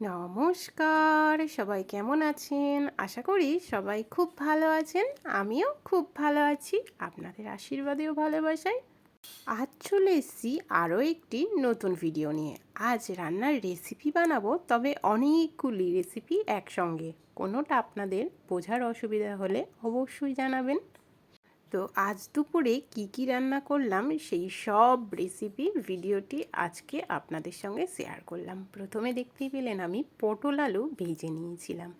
নমস্কার, সবাই কেমন আছেন? আশা করি সবাই খুব ভালো আছেন, আমিও খুব ভালো আছি, আপনাদের আশীর্বাদেও ভালোবাসাই আজ চলে এসেছি আরও একটি নতুন ভিডিও নিয়ে। আজ রান্নার রেসিপি বানাবো, তবে অনেকগুলি রেসিপি একসঙ্গে। কোনোটা আপনাদের বোঝার অসুবিধা হলে অবশ্যই জানাবেন। তো আজ দুপুরে কি কি রান্না করলাম সেই সব রেসিপির ভিডিওটি আজকে আপনাদের সঙ্গে শেয়ার করলাম। প্রথমে দেখতেই পেলেন আমি পটল আলু ভেজে নিয়েছিলাম।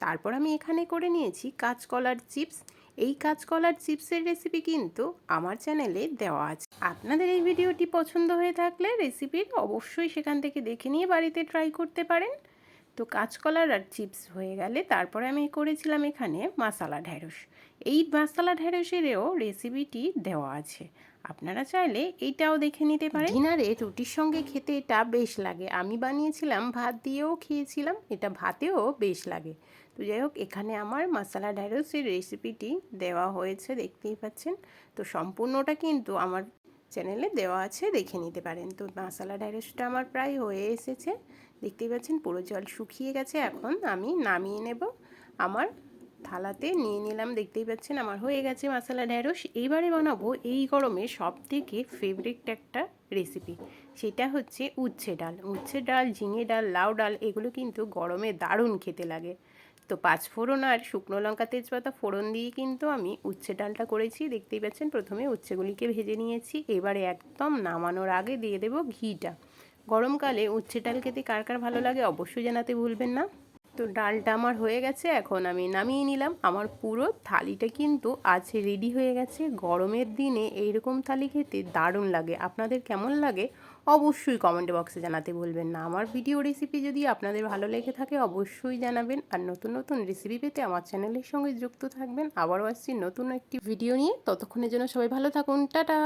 তারপর আমি এখানে করে নিয়েছি কাঁচকলার চিপস এই কাঁচকলার চিপসের রেসিপি কিন্তু আমার চ্যানেলে দেওয়া আছে। আপনাদের এই ভিডিওটি পছন্দ হয়ে থাকলে রেসিপির অবশ্যই সেখান থেকে দেখে নিয়ে বাড়িতে ট্রাই করতে পারেন। তো কাঁচকলার আর চিপস হয়ে গেলে তারপরে আমি করেছিলাম এখানে মশালা ঢ্যাঁড়স এই মশালা ঢ্যাঁড়সেরও রেসিপিটি দেওয়া আছে। আপনারা চাইলে এইটাও দেখে নিতে পারেন। ডিনারে রুটির সঙ্গে খেতে এটা বেশ লাগে। আমি বানিয়েছিলাম, ভাত দিয়েও খেয়েছিলাম, এটা ভাতেও বেশ লাগে। তো যাই হোক, এখানে আমার মশালা ঢ্যাঁড়সের রেসিপিটি দেওয়া হয়েছে, দেখতেই পাচ্ছেন। তো সম্পূর্ণটা কিন্তু আমার চ্যানেলে দেওয়া আছে, দেখে নিতে পারেন। তো মশালা ঢ্যাঁড়সটা আমার প্রায় হয়ে এসেছে। দেখতেই পাচ্ছেন পুরো জল শুকিয়ে গেছে। এখন আমি নামিয়ে নেব। আমার থালাতে নিয়ে নিলাম। দেখতেই পাচ্ছেন আমার হয়ে গেছে মশলা ঢ্যাঁড়স। এইবারে বানাবো এই গরমে সব থেকে ফেভারিট একটা রেসিপি সেটা হচ্ছে উচ্ছে ডাল। উচ্ছে ডাল, ঝিঙে ডাল, লাউ ডাল, এগুলো কিন্তু গরমে দারুণ খেতে লাগে। তো পাঁচ ফোড়ন আর শুকনো লঙ্কা তেজপাতা ফোড়ন দিয়ে কিন্তু আমি উচ্ছে ডালটা করেছি। দেখতেই পাচ্ছেন, প্রথমে উচ্ছেগুলিকে ভেজে নিয়েছি। এবারে একদম নামানোর আগে দিয়ে দেবো ঘিটা। গরমকালে উচ্ছে ডাল খেতে কার কার ভালো লাগে অবশ্যই জানাতে ভুলবেন না। তো ডালটা আমার হয়ে গেছে, এখন আমি নামিয়ে নিলাম। আমার পুরো থালিটা কিন্তু আছে রেডি হয়ে গেছে। গরমের দিনে এইরকম থালি খেতে দারুণ লাগে। আপনাদের কেমন লাগে অবশ্যই কমেন্ট বক্সে জানাতে ভুলবেন না। আমার ভিডিও রেসিপি যদি আপনাদের ভালো লেগে থাকে অবশ্যই জানাবেন। আর নতুন নতুন রেসিপি পেতে আমার চ্যানেলের সঙ্গে যুক্ত থাকবেন। আবারও আসছি নতুন একটি ভিডিও নিয়ে। ততক্ষণের জন্য সবাই ভালো থাকুন। টাটা!